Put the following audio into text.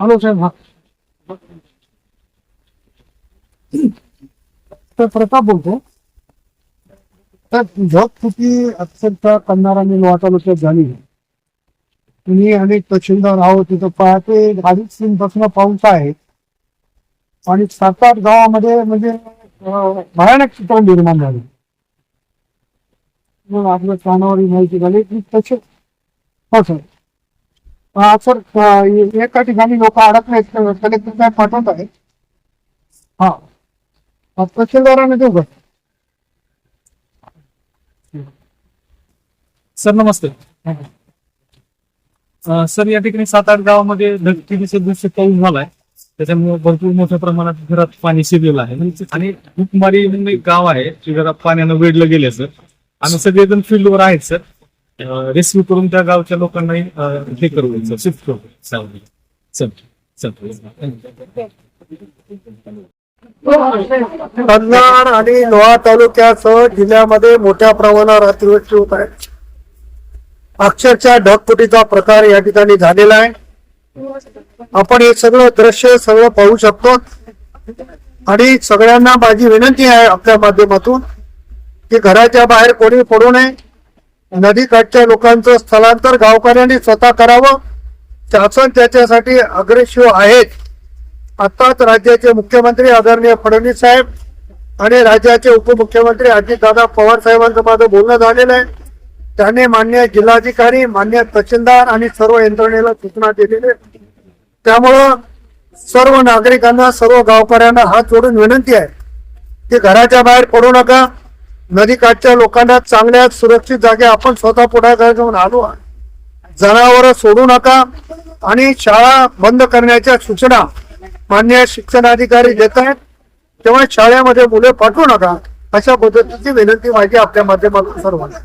Hello साहेब हा. तर प्रताप बोलतो तर ढगफुटी अक्षरशः कन्नार आणि लोहा तालुक्यात झाली तुम्ही अनेक तहसीलदार आहोत तिथं पहाटे अडीच तीन पासून पाऊस आहे. आणि सात आठ गावामध्ये म्हणजे भयानक चित्र निर्माण झाले. मग आपल्या कानावर माहिती झाली की तसे हो सर सर एका ठिकाणी लोक अडकलेत कलेक्टर काय पाठवत आहे हा. तहसीलदाराने देऊ का? सर नमस्ते. सर या ठिकाणी सात आठ गावामध्ये ढगफुटीचे दृश्य पाऊस झालाय. त्याच्यामुळे भरपूर मोठ्या प्रमाणात घरात पाणी शिरलेलं आहे. आणि हुकमारी म्हणून एक गाव आहे जे घरात पाण्यानं वेढलं गेले सर. आम्ही सगळेजण फील्डवर आहेत सर. रेस्क्यू करून त्या गावच्या लोकांनाही अं, हे करू शिफ्ट करू चालेल. चल चल. कन्नड आणि लोहा तालुक्यासह जिल्ह्यामध्ये मोठ्या प्रमाणावर अतिवृष्टी होत आहे. अक्षरशः ढगफुटीचा प्रकार या ठिकाणी झालेला आहे. आपण हे सगळं दृश्य सगळं पाहू शकतो. आणि सगळ्यांना माझी विनंती आहे आपल्या माध्यमातून की घराच्या बाहेर कोणी पडू नये. नदीकाठच्या लोकांचं स्थलांतर गावकऱ्यांनी स्वतः करावं. शासन त्याच्यासाठी अग्रेसिव्ह आहेत. आताच राज्याचे मुख्यमंत्री आदरणीय फडणवीस साहेब आणि राज्याचे उपमुख्यमंत्री अजितदादा पवार साहेबांचं माझं बोलणं झालेलं आहे. त्याने मान्य जिल्हाधिकारी मान्य तहसीलदार आणि सर्व यंत्रणेला सूचना दिलेल्या त्यामुळं सर्व नागरिकांना सर्व गावकऱ्यांना हात जोडून विनंती आहे की घराच्या बाहेर पडू नका. नदीकाठच्या लोकांना चांगल्या सुरक्षित जागे आपण स्वतः पुढाकार घेऊन आलो आहे. जनावर सोडू नका आणि शाळा बंद करण्याच्या सूचना मान्य शिक्षणाधिकारी देत आहेत तेव्हा शाळेमध्ये मुले पाठवू नका अशा पद्धतीची विनंती माझी आपल्या माध्यमातून सर्वांना